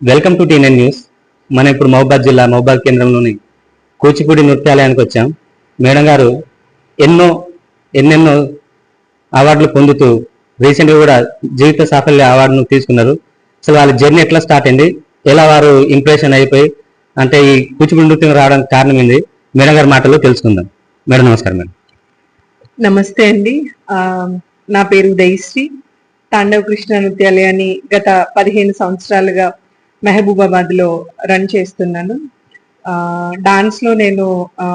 Welcome to TN news. మనం ఇప్పుడు మహబాద్ జిల్లా మహబాద్ కేంద్రంలోని కూచిపూడి నృత్యాలయానికి వచ్చాం. మేడం గారు ఎన్నో ఎన్నెన్నో అవార్డులు పొందుతూ రీసెంట్గా కూడా జీవిత సాఫల్య అవార్డును తీసుకున్నారు. అసలు వాళ్ళ జర్నీ ఎట్లా స్టార్ట్ అయింది? ఎలా వారు ఇంప్రెషన్ అయిపోయి అంటే ఈ కూచిపూడి నృత్యం రావడానికి కారణం ఏంది? మేడం గారి మాటలు తెలుసుకుందాం. మేడం నమస్కారం మేడం. నమస్తే అండి. నా పేరు దయశ్రీ తాండవ కృష్ణ నృత్యాలయాన్ని గత పదిహేను సంవత్సరాలుగా మెహబూబాబాద్లో రన్ చేస్తున్నాను. ఆ, డాన్స్లో నేను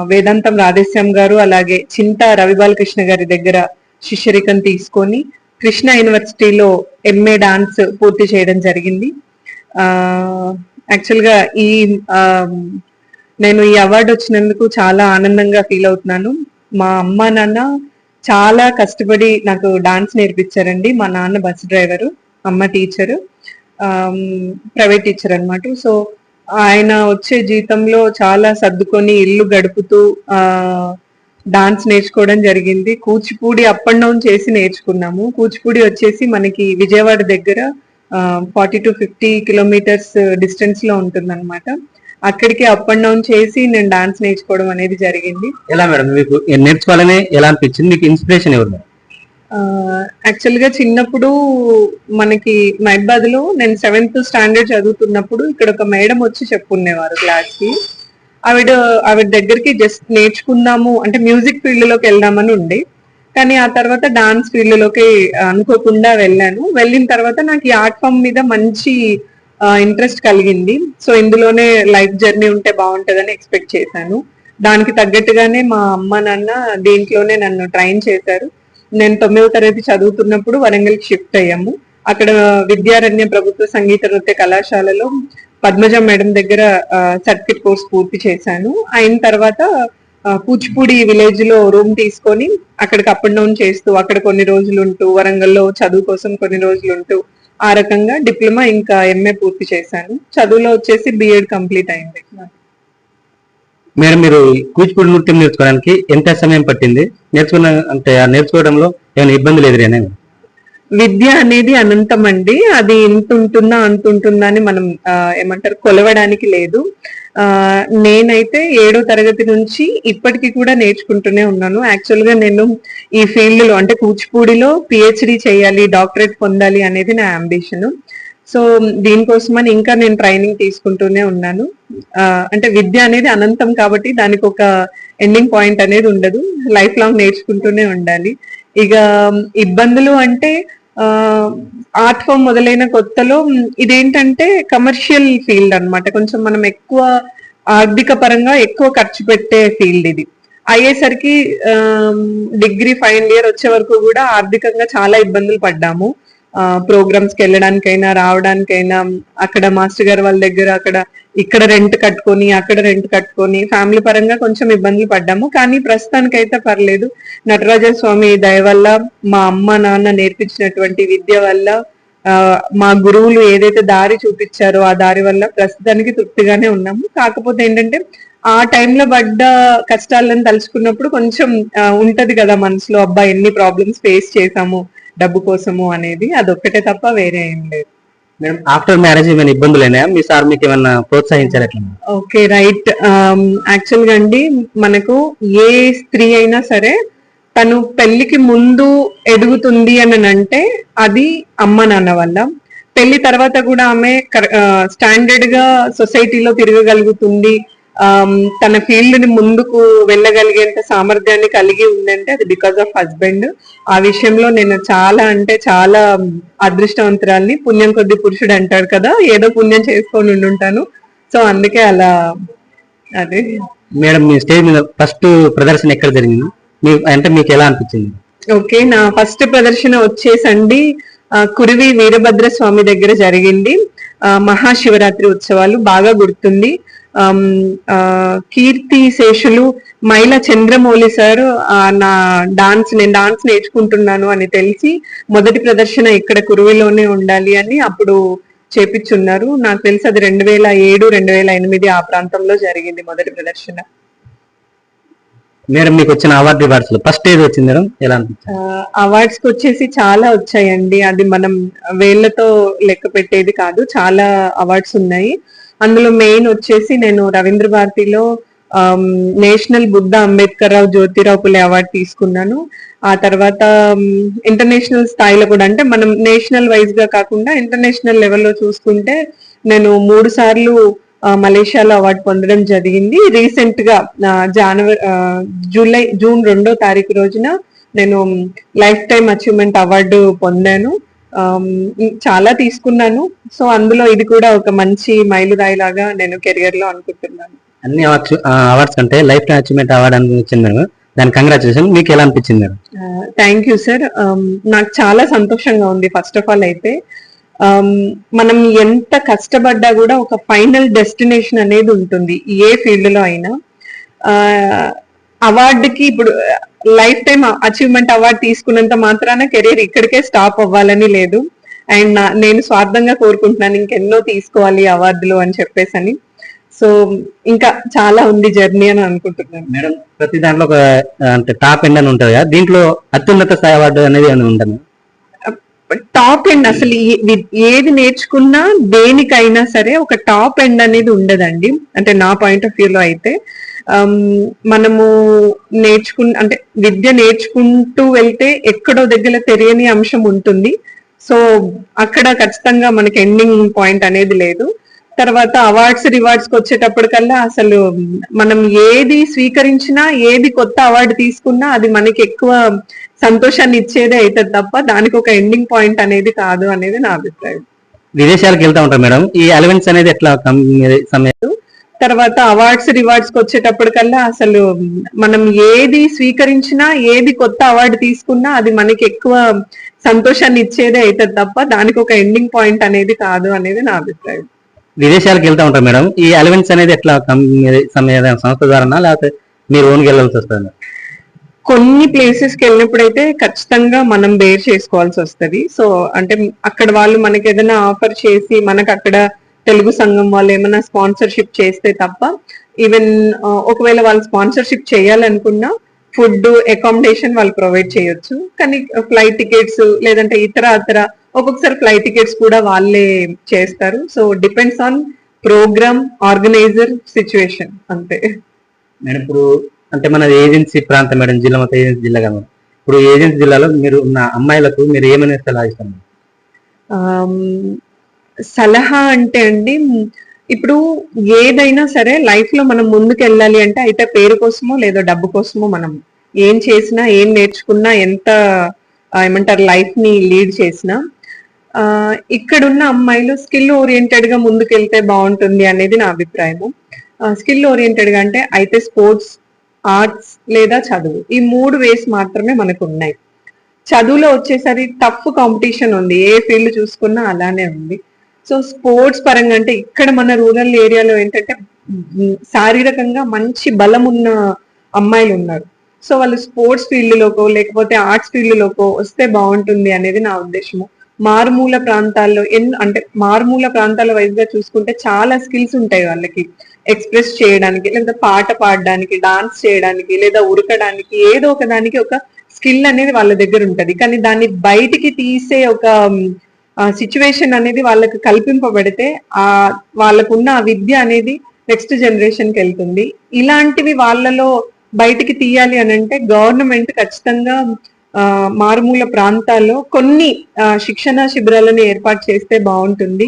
వేదాంతం రాధేశ్యామ్ గారు అలాగే చింత రవిబాలకృష్ణ గారి దగ్గర శిష్యరికం తీసుకొని కృష్ణ యూనివర్సిటీలో ఎంఏ డాన్స్ పూర్తి చేయడం జరిగింది. యాక్చువల్గా ఈ నేను ఈ అవార్డు వచ్చినందుకు చాలా ఆనందంగా ఫీల్ అవుతున్నాను. మా అమ్మ నాన్న చాలా కష్టపడి నాకు డాన్స్ నేర్పించారండి. మా నాన్న బస్ డ్రైవరు అమ్మ టీచరు ప్రైవేట్ టీచర్ అన్నమాట. సో ఆయన వచ్చే జీతంలో చాలా సర్దుకొని ఇల్లు గడుపుతూ డాన్స్ నేర్చుకోవడం జరిగింది. కూచిపూడి అప్ అండ్ డౌన్ చేసి నేర్చుకున్నాము. కూచిపూడి వచ్చేసి మనకి విజయవాడ దగ్గర ఫార్టీ టు ఫిఫ్టీ కిలోమీటర్స్ డిస్టెన్స్లో ఉంటుందన్నమాట. అక్కడికి అప్ అండ్ డౌన్ చేసి నేను డాన్స్ నేర్చుకోవడం అనేది జరిగింది. ఎలా మేడం? మీకు నేర్చుకోవాలని ఎలా అనిపించింది? మీకు ఇన్స్పిరేషన్ ఎవరు? యాక్చువల్గా చిన్నప్పుడు మనకి మైబాద్లో నేను సెవెంత్ స్టాండర్డ్ చదువుతున్నప్పుడు ఇక్కడ ఒక మేడం వచ్చి చెప్పుకునేవారు క్లాస్కి. ఆవిడ ఆవిడ దగ్గరికి జస్ట్ నేర్చుకుందాము అంటే మ్యూజిక్ ఫీల్డ్లోకి వెళ్దామని ఉండే. కానీ ఆ తర్వాత డాన్స్ ఫీల్డ్లోకి అనుకోకుండా వెళ్ళాను. వెళ్ళిన తర్వాత నాకు ఈ ఆర్ట్ ఫామ్ మీద మంచి ఇంట్రెస్ట్ కలిగింది. సో ఇందులోనే లైఫ్ జర్నీ ఉంటే బాగుంటుందని ఎక్స్పెక్ట్ చేశాను. దానికి తగ్గట్టుగానే మా అమ్మ నాన్న దీంట్లోనే నన్ను ట్రైన్ చేశారు. నేను తొమ్మిదవ తరగతి చదువుతున్నప్పుడు వరంగల్కి షిఫ్ట్ అయ్యాము. అక్కడ విద్యారణ్య ప్రభుత్వ సంగీత నృత్య కళాశాలలో పద్మజ మేడం దగ్గర సర్టిఫికేట్ కోర్స్ పూర్తి చేశాను. అయిన తర్వాత కూచిపూడి విలేజ్లో రూమ్ తీసుకొని అక్కడికి అప్ అండ్ డౌన్ చేస్తూ అక్కడ కొన్ని రోజులు ఉంటూ వరంగల్లో చదువు కోసం కొన్ని రోజులు ఉంటూ ఆ రకంగా డిప్లొమా ఇంకా ఎంఏ పూర్తి చేశాను. చదువులో వచ్చేసి బిఎడ్ కంప్లీట్ అయింది. మేడం మీరు కూచిపూడి నృత్యం నేర్చుకోవడానికి ఎంత సమయం పట్టింది? నేర్చుకున్న అంటే ఆ నేర్చుకోవడంలో ఏమైనా ఇబ్బందులు ఎదురైనా విద్య అనేది అనంతం అండి అది ఇంత ఉంటుందా అంత ఉంటుందా అని మనం ఏమంటారు కొలవడానికి లేదు. ఆ నేనైతే ఏడో తరగతి నుంచి ఇప్పటికీ కూడా నేర్చుకుంటూనే ఉన్నాను. యాక్చువల్గా నేను ఈ ఫీల్డ్లో అంటే కూచిపూడిలో పిహెచ్డి చేయాలి డాక్టరేట్ పొందాలి అనేది నా అంబిషన్. సో దీనికోసమని ఇంకా నేను ట్రైనింగ్ తీసుకుంటూనే ఉన్నాను. అంటే విద్య అనేది అనంతం కాబట్టి దానికి ఒక ఎండింగ్ పాయింట్ అనేది ఉండదు. లైఫ్ లాంగ్ నేర్చుకుంటూనే ఉండాలి. ఇక ఇబ్బందులు అంటే ఆర్ట్ ఫామ్ మొదలైన కొత్తలో ఇదేంటంటే కమర్షియల్ ఫీల్డ్ అన్నమాట. కొంచెం మనం ఎక్కువ ఆర్థిక పరంగా ఎక్కువ ఖర్చు పెట్టే ఫీల్డ్ ఇది. అయ్యేసరికి డిగ్రీ ఫైనల్ ఇయర్ వచ్చే వరకు కూడా ఆర్థికంగా చాలా ఇబ్బందులు పడ్డాము. ప్రోగ్రామ్స్కి వెళ్ళడానికైనా రావడానికైనా అక్కడ మాస్టర్ గారు వాళ్ళ దగ్గర అక్కడ ఇక్కడ రెంట్ కట్టుకొని అక్కడ రెంట్ కట్టుకొని ఫ్యామిలీ పరంగా కొంచెం ఇబ్బందులు పడ్డాము. కానీ ప్రస్తుతానికైతే పర్లేదు. నటరాజ స్వామి దయ వల్ల మా అమ్మ నాన్న నేర్పించినటువంటి విద్య వల్ల ఆ, మా గురువులు ఏదైతే దారి చూపించారో ఆ దారి వల్ల ప్రస్తుతానికి తృప్తిగానే ఉన్నాము. కాకపోతే ఏంటంటే ఆ టైంలో పడ్డ కష్టాలను తలుచుకున్నప్పుడు కొంచెం ఉంటది కదా మనసులో అబ్బా ఎన్ని ప్రాబ్లమ్స్ ఫేస్ చేసాము డబ్బు కోసము అనేది. అదొక్కటే తప్ప వేరే ఏం లేదు. మేడం ఆఫ్టర్ మ్యారేజ్ ఏమైనా ఇబ్బందులు అయినాయా? మీ సార్ మీకు ఏమైనా ప్రోత్సహించారు ఎట్లా? ఓకే రైట్ యాక్చువల్గా అండి మనకు ఏ స్త్రీ అయినా సరే తను పెళ్ళికి ముందు ఎదుగుతుంది అని అంటే అది అమ్మ నాన్న వల్ల. పెళ్ళి తర్వాత కూడా ఆమె స్టాండర్డ్ uh, గా సొసైటీలో తిరగగలుగుతుంది. తన ఫీల్డ్ని ముందుకు వెళ్ళగలిగేంత సామర్థ్యాన్ని కలిగి ఉందంటే అది బికాస్ ఆఫ్ హస్బెండ్ ఆ విషయంలో నేను చాలా అంటే చాలా అదృష్టవంతురాల్ని. పుణ్యం కొద్ది పురుషుడు అంటాడు కదా ఏదో పుణ్యం చేసుకొని ఉండుంటాను. సో అందుకే అలా అదే. మేడం మీ స్టేజ్ మీద ఫస్ట్ ప్రదర్శన ఎక్కడ జరిగింది? మీ అంటే మీకు ఎలా అనిపించింది? ఓకే నా ఫస్ట్ ప్రదర్శన వచ్చేసండి కురివి వీరభద్ర స్వామి దగ్గర జరిగింది. మహాశివరాత్రి ఉత్సవాలు బాగా గుర్తుంది. కీర్తి శేషులు మైల చంద్రమౌళి సార్ నా డాన్స్ నేను డాన్స్ నేర్చుకుంటున్నాను అని తెలిసి మొదటి ప్రదర్శన ఇక్కడ కురువిలోనే ఉండాలి అని అప్పుడు చేపించున్నారు. నాకు తెలిసి అది రెండు వేల ఏడు రెండు వేల ఎనిమిది ఆ ప్రాంతంలో జరిగింది మొదటి ప్రదర్శన. మేడం మీకు వచ్చిన అవార్డు రివార్డ్స్ ఫస్ట్ ఏది వచ్చింది మేడం? ఎలా అవార్డ్స్కి వచ్చేసి చాలా వచ్చాయండి. అది మనం వేళ్ళతో లెక్క పెట్టేది కాదు చాలా అవార్డ్స్ ఉన్నాయి. అందులో మెయిన్ వచ్చేసి నేను రవీంద్ర భారతిలో um, national Buddha Ambedkar Rao Jyotirao Phule award తీసుకున్నాను. ఆ తర్వాత um, ఇంటర్నేషనల్ స్థాయిలో కూడా అంటే మనం నేషనల్ వైజ్గా కాకుండా ఇంటర్నేషనల్ లెవెల్లో చూసుకుంటే నేను మూడు సార్లు మలేషియాలో అవార్డు పొందడం జరిగింది. రీసెంట్గా జనవరి జూలై జూన్ రెండో తారీఖు రోజున నేను లైఫ్ టైం అచీవ్మెంట్ అవార్డు పొందాను. చాలా తీసుకున్నాను. సో అందులో ఇది కూడా ఒక మంచి మైలురాయి లాగా నేను కెరియర్లో అనుకుంటున్నాను. అన్ని అవార్డ్స్ అవార్డ్స్ కంటే లైఫ్ టైం అచీవ్మెంట్ అవార్డు అని వచ్చింది మేడం. దాని కంగ్రాచులేషన్ మీకు ఎలా అనిపించింది మేడం? థ్యాంక్ యూ సార్ నాకు చాలా సంతోషంగా ఉంది ఫస్ట్ ఆఫ్ ఆల్ అయితే. Um, మనం ఎంత కష్టపడ్డా కూడా ఒక ఫైనల్ డెస్టినేషన్ అనేది ఉంటుంది ఏ ఫీల్డ్లో అయినా. అవార్డుకి ఇప్పుడు లైఫ్ టైం అచీవ్మెంట్ అవార్డు తీసుకున్నంత మాత్రాన కెరీర్ ఇక్కడికే స్టాప్ అవ్వాలని లేదు. అండ్ నేను స్వార్థంగా కోరుకుంటున్నాను ఇంకెన్నో తీసుకోవాలి అవార్డులు అని చెప్పేసి అని సో ఇంకా చాలా ఉంది జర్నీ అని అనుకుంటున్నాను. మేడం ప్రతి దాంట్లో ఒక అంటే టాప్ ఎండ్ అని ఉంటుంది కదా? దీంట్లో అత్యున్నత స్థాయి అవార్డు అనేది అని ఉంటుంది టాప్ ఎండ్ అసలు ఏది నేర్చుకున్నా దేనికైనా సరే ఒక టాప్ ఎండ్ అనేది ఉండదండి. అంటే నా పాయింట్ ఆఫ్ వ్యూ లో అయితే. Um, మనము నేర్చుకు అంటే విద్య నేర్చుకుంటూ వెళ్తే ఎక్కడో దగ్గర తెలియని అంశం ఉంటుంది. సో అక్కడ ఖచ్చితంగా మనకి ఎండింగ్ పాయింట్ అనేది లేదు. తర్వాత అవార్డ్స్ రివార్డ్స్కి వచ్చేటప్పటికల్లా అసలు మనం ఏది స్వీకరించినా ఏది కొత్త అవార్డు తీసుకున్నా అది మనకి ఎక్కువ సంతోషాన్ని ఇచ్చేదే అవుతుంది తప్ప దానికి ఒక ఎండింగ్ పాయింట్ అనేది కాదు అనేది నా అభిప్రాయం. విదేశాలకు వెళ్తా ఉంటారు మేడం. ఈ అలవెన్స్ అనేది ఎట్లా సమయం? తర్వాత అవార్డ్స్ రివార్డ్స్కి వచ్చేటప్పటికల్లా అసలు మనం ఏది స్వీకరించినా ఏది కొత్త అవార్డు తీసుకున్నా అది మనకి ఎక్కువ సంతోషాన్ని ఇచ్చేదే అవుతుంది తప్ప దానికి ఒక ఎండింగ్ పాయింట్ అనేది కాదు అనేది నా అభిప్రాయం. విదేశాలకు వెళ్తా ఉంటారు మేడం. ఈ అలవెన్స్ అనేది ఎట్లా సంస్థ ద్వారా లేకపోతే మీరు ఓన్కి వెళ్ళాల్సి వస్తుంది? కొన్ని ప్లేసెస్కి వెళ్ళినప్పుడు అయితే ఖచ్చితంగా మనం బేర్ చేసుకోవాల్సి వస్తది. సో అంటే అక్కడ వాళ్ళు మనకి ఏదైనా ఆఫర్ చేసి మనకు అక్కడ తెలుగు సంఘం వాళ్ళు ఏమైనా స్పాన్సర్షిప్ చేస్తే తప్ప ఈవెన్ ఒకవేళ వాళ్ళు స్పాన్సర్షిప్ చేయాలనుకున్నా ఫుడ్ అకామిడేషన్ వాళ్ళు ప్రొవైడ్ చేయొచ్చు కానీ ఫ్లైట్ టికెట్స్ లేదంటే ఇతర ఇతర ఒక్కొక్కసారి ఫ్లైట్ టికెట్స్ కూడా వాళ్ళే చేస్తారు so depends on programme organiser situation అంతే మేడం ఇప్పుడు అంటే మన ఏజెన్సీ ప్రాంతం మేడం జిల్లా మొత్తం ఏజెన్సీ జిల్లా కదా. ఇప్పుడు ఏజెన్సీ జిల్లాలో మీరు ఉన్న అమ్మాయిలకు మీరు ఏమనే సలహా? ఆమ్, సలహా అంటే అండి ఇప్పుడు ఏదైనా సరే లైఫ్లో మనం ముందుకు వెళ్ళాలి అంటే అయితే పేరు కోసమో లేదో డబ్బు కోసమో మనం ఏం చేసినా ఏం నేర్చుకున్నా ఎంత ఏమంటారు లైఫ్ని లీడ్ చేసినా ఆ, ఇక్కడున్న అమ్మాయిలు స్కిల్ ఓరియంటెడ్గా ముందుకెళ్తే బాగుంటుంది అనేది నా అభిప్రాయము. స్కిల్ ఓరియంటెడ్గా అంటే అయితే స్పోర్ట్స్ ఆర్ట్స్ లేదా చదువు ఈ మూడు వేస్ మాత్రమే మనకు ఉన్నాయి చదువులో వచ్చేసరి టఫ్ కాంపిటీషన్ ఉంది ఏ ఫీల్డ్ చూసుకున్నా అలానే ఉంది. సో స్పోర్ట్స్ పరంగా అంటే ఇక్కడ మన రూరల్ ఏరియాలో ఏంటంటే శారీరకంగా మంచి బలం ఉన్న అమ్మాయిలు ఉన్నారు సో వాళ్ళు స్పోర్ట్స్ ఫీల్డ్లోకో లేకపోతే ఆర్ట్స్ ఫీల్డ్లోకో వస్తే బాగుంటుంది అనేది నా ఉద్దేశము. మారుమూల ప్రాంతాల్లో ఎన్ అంటే మారుమూల ప్రాంతాల వైజ్గా చూసుకుంటే చాలా స్కిల్స్ ఉంటాయి వాళ్ళకి. ఎక్స్ప్రెస్ చేయడానికి లేదా పాట పాడడానికి డాన్స్ చేయడానికి లేదా ఉరకడానికి ఏదో ఒక దానికి ఒక స్కిల్ అనేది వాళ్ళ దగ్గర ఉంటది. కానీ దాన్ని బయటికి తీసే ఒక సిచ్యువేషన్ అనేది వాళ్ళకి కల్పింపబడితే ఆ వాళ్ళకున్న విద్య అనేది నెక్స్ట్ జనరేషన్కి వెళ్తుంది. ఇలాంటివి వాళ్ళలో బయటికి తీయాలి అని అంటే గవర్నమెంట్ ఖచ్చితంగా ఆ, మారుమూల ప్రాంతాల్లో కొన్ని శిక్షణ శిబిరాలను ఏర్పాటు చేస్తే బాగుంటుంది.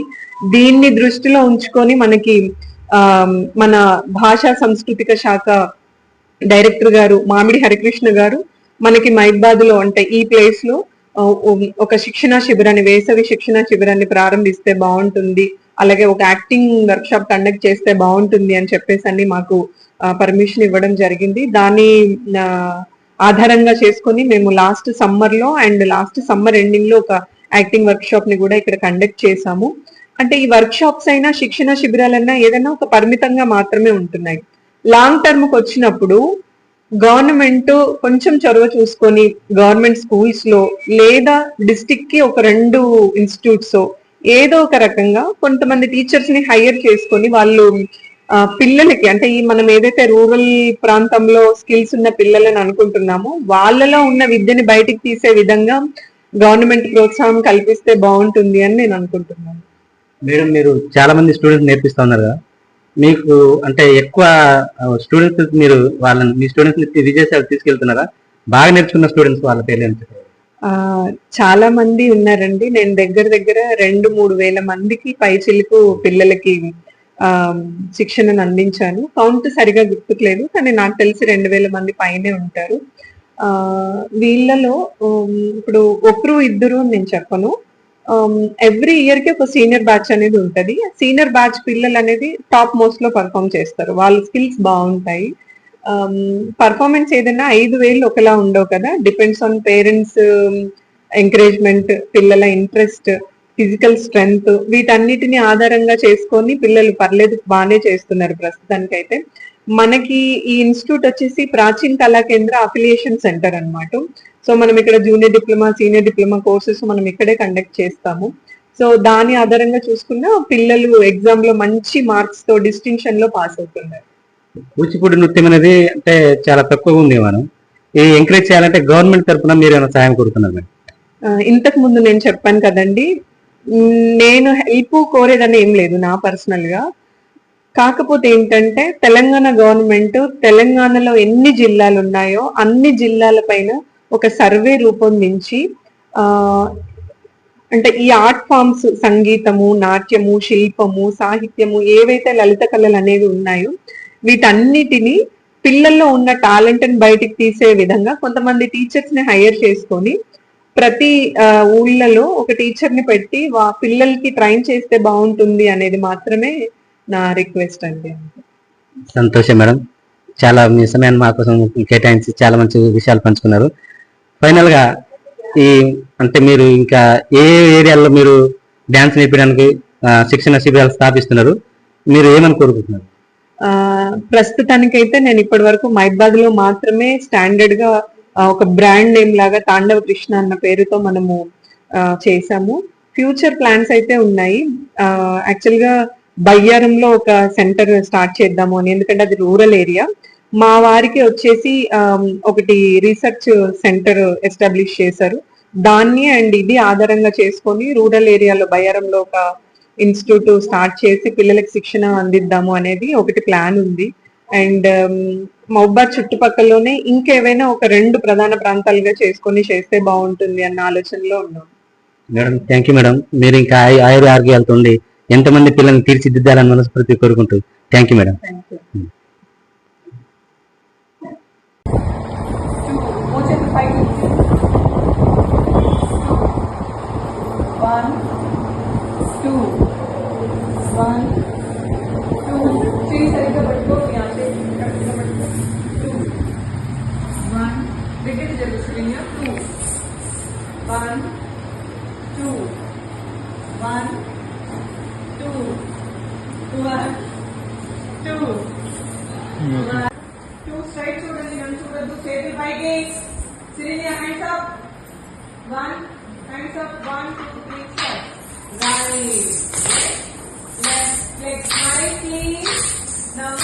దీన్ని దృష్టిలో ఉంచుకొని మనకి ఆ మన భాషా సాంస్కృతిక శాఖ డైరెక్టర్ గారు మామిడి హరికృష్ణ గారు మనకి మైబాద్లో అంటే ఈ ప్లేస్లో ఒక శిక్షణ శిబిరాన్ని వేసవి శిక్షణ శిబిరాన్ని ప్రారంభిస్తే బాగుంటుంది. అలాగే ఒక యాక్టింగ్ వర్క్ షాప్ కండక్ట్ చేస్తే బాగుంటుంది అని చెప్పేసి అన్ని మాకు పర్మిషన్ ఇవ్వడం జరిగింది. దాన్ని ఆధారంగా చేసుకొని మేము లాస్ట్ సమ్మర్లో అండ్ లాస్ట్ సమ్మర్ ఎండింగ్లో ఒక యాక్టింగ్ వర్క్షాప్ని కూడా ఇక్కడ కండక్ట్ చేశాము. అంటే ఈ వర్క్షాప్స్ అయినా శిక్షణ శిబిరాలైనా ఏదైనా ఒక పరిమితంగా మాత్రమే ఉంటున్నాయి. లాంగ్ టర్మ్కి వచ్చినప్పుడు గవర్నమెంట్ కొంచెం చొరవ చూసుకొని గవర్నమెంట్ స్కూల్స్లో లేదా డిస్టిక్కి ఒక రెండు ఇన్స్టిట్యూట్స్ ఏదో ఒక రకంగా కొంతమంది టీచర్స్ని హైయర్ చేసుకొని వాళ్ళు ఆ, పిల్లలకి అంటే ఈ మనం ఏదైతే రూరల్ ప్రాంతంలో స్కిల్స్ ఉన్న పిల్లలని అనుకుంటున్నామో వాళ్ళలో ఉన్న విద్యని బయటికి తీసే విధంగా గవర్నమెంట్ ప్రోత్సాహం కల్పిస్తే బాగుంటుంది అని నేను అనుకుంటున్నాను. మేడం మీరు చాలా మంది స్టూడెంట్స్ నేర్పిస్తా ఉన్నారు కదా. మీకు అంటే ఎక్కువ స్టూడెంట్స్ మీరు వాళ్ళని మీ స్టూడెంట్స్ విజయశాలకు తీసుకెళ్తున్నారా? బాగా నేర్చుకున్న స్టూడెంట్స్ వాళ్ళ పేరెంట్స్ ఏంటి? చాలా మంది ఉన్నారండి. నేను దగ్గర దగ్గర రెండు మూడు వేల మందికి పైచిలుకు పిల్లలకి ఆ శిక్షణను అందించాను. కౌంట్ సరిగా గుర్తుకులేదు కానీ నాకు తెలిసి రెండు వేల మంది పైనే ఉంటారు. ఆ వీళ్ళలో ఇప్పుడు ఒకరు ఇద్దరు నేను చెప్పను. Um, ఎవ్రీ ఇయర్కి ఒక సీనియర్ బ్యాచ్ అనేది ఉంటది. సీనియర్ బ్యాచ్ పిల్లలు అనేది టాప్ మోస్ట్లో పర్ఫామ్ చేస్తారు. వాళ్ళ స్కిల్స్ బాగుంటాయి. Um, పర్ఫార్మెన్స్ ఏదైనా ఐదు వేలు ఒకలా ఉండవు కదా. డిపెండ్స్ ఆన్ పేరెంట్స్ ఎంకరేజ్మెంట్ పిల్లల ఇంట్రెస్ట్ ఫిజికల్ స్ట్రెంగ్త్ వీటన్నిటిని ఆధారంగా చేసుకొని పిల్లలు పర్లేదు బాగానే చేస్తున్నారు ప్రస్తుతానికైతే. మనకి ఈ ఇన్స్టిట్యూట్ వచ్చేసి ప్రాచీన్ కళా కేంద్ర అఫిలియేషన్ సెంటర్ అన్నమాట. సో మనం ఇక్కడ junior diploma senior diploma courses మనం ఇక్కడే కండక్ట్ చేస్తాము. సో దాని ఆధారంగా చూసుకున్న పిల్లలు ఎగ్జామ్లో మంచి మార్క్స్తో డిస్టింక్షన్లో పాస్ అవుతున్నారు. కూచిపూడి నృత్యం అనేది అంటే చాలా తక్కువగా ఉంది మనం ఇది ఎంకరేజ్ చేయాలంటే గవర్నమెంట్ తరఫున మీరు ఏమైనా సహాయం కోరుతున్నారు ఇంతకు ముందు నేను చెప్పాను కదండి. నేను హెల్ప్ కోరేదని ఏం లేదు నా పర్సనల్గా. కాకపోతే ఏంటంటే తెలంగాణ గవర్నమెంట్ తెలంగాణలో ఎన్ని జిల్లాలు ఉన్నాయో అన్ని జిల్లాల పైన ఒక సర్వే రూపొందించి అంటే ఈ ఆర్ట్ ఫామ్స్ సంగీతము నాట్యము శిల్పము సాహిత్యము ఏవైతే లలిత కళలు అనేవి ఉన్నాయో వీటన్నిటిని పిల్లల్లో ఉన్న టాలెంట్ని బయటికి తీసే విధంగా కొంతమంది టీచర్స్ని చేసుకొని ప్రతి ఊళ్ళలో ఒక టీచర్ని పెట్టి వా పిల్లలకి ట్రైన్ చేస్తే బాగుంటుంది అనేది మాత్రమే నా రిక్వెస్ట్ అండి సంతోషం మేడం. చాలా మీ సమయాన్ని మా కోసం కేటాయించి చాలా మంచి విషయాలు పంచుకున్నారు. ఫైనల్గా ఈ అంటే మీరు ఇంకా ఏ ఏరియాల్లో మీరు డ్యాన్స్ నేర్పడానికి శిక్షణ శిబిరాలు స్థాపిస్తున్నారు? మీరు ఏమని కోరుకుంటున్నారు? ఆ ప్రస్తుతానికైతే నేను ఇప్పటి వరకు మైబాద్లో మాత్రమే స్టాండర్డ్గా ఒక బ్రాండ్ నేమ్ లాగా తాండవ కృష్ణ అన్న పేరుతో మనము ఆ, చేసాము ఫ్యూచర్ ప్లాన్స్ అయితే ఉన్నాయి. యాక్చువల్గా బయ్యారంలో ఒక సెంటర్ స్టార్ట్ చేద్దాము అని ఎందుకంటే అది రూరల్ ఏరియా. మా వారికి వచ్చేసి ఒకటి రీసెర్చ్ సెంటర్ ఎస్టాబ్లిష్ చేశారు. దాన్ని అండ్ ఇది ఆధారంగా చేసుకొని రూరల్ ఏరియాలో బయ్యారంలో ఒక ఇన్స్టిట్యూట్ స్టార్ట్ చేసి పిల్లలకు శిక్షణ అందిద్దాము అనేది ఒకటి ప్లాన్ ఉంది. అండ్ మౌబాద్ చుట్టుపక్కలలోనే ఇంకేవైనా ఒక రెండు ప్రధాన ప్రాంతాలుగా చేసుకొని చేస్తే బాగుంటుంది అన్న ఆలోచనలో ఉన్నాం. మేడం థ్యాంక్ యూ మేడం మీరు ఇంకా ఆయుర్ ఆరోగ్యాలతో ఎంతమంది పిల్లల్ని తీర్చిదిద్దాలని మనస్ఫూర్తి కోరుకుంటూ thank you madam. One, two, one, two, three సరిగ్గా పట్టుకో మీ అంటే కరెక్ట్గా పట్టుకో టూ వన్ దగ్గర జరుగుతుంది two one 25 days. Sirinia, hands up. One, hands up. One, two, three, four. Right. Left leg slightly. Now,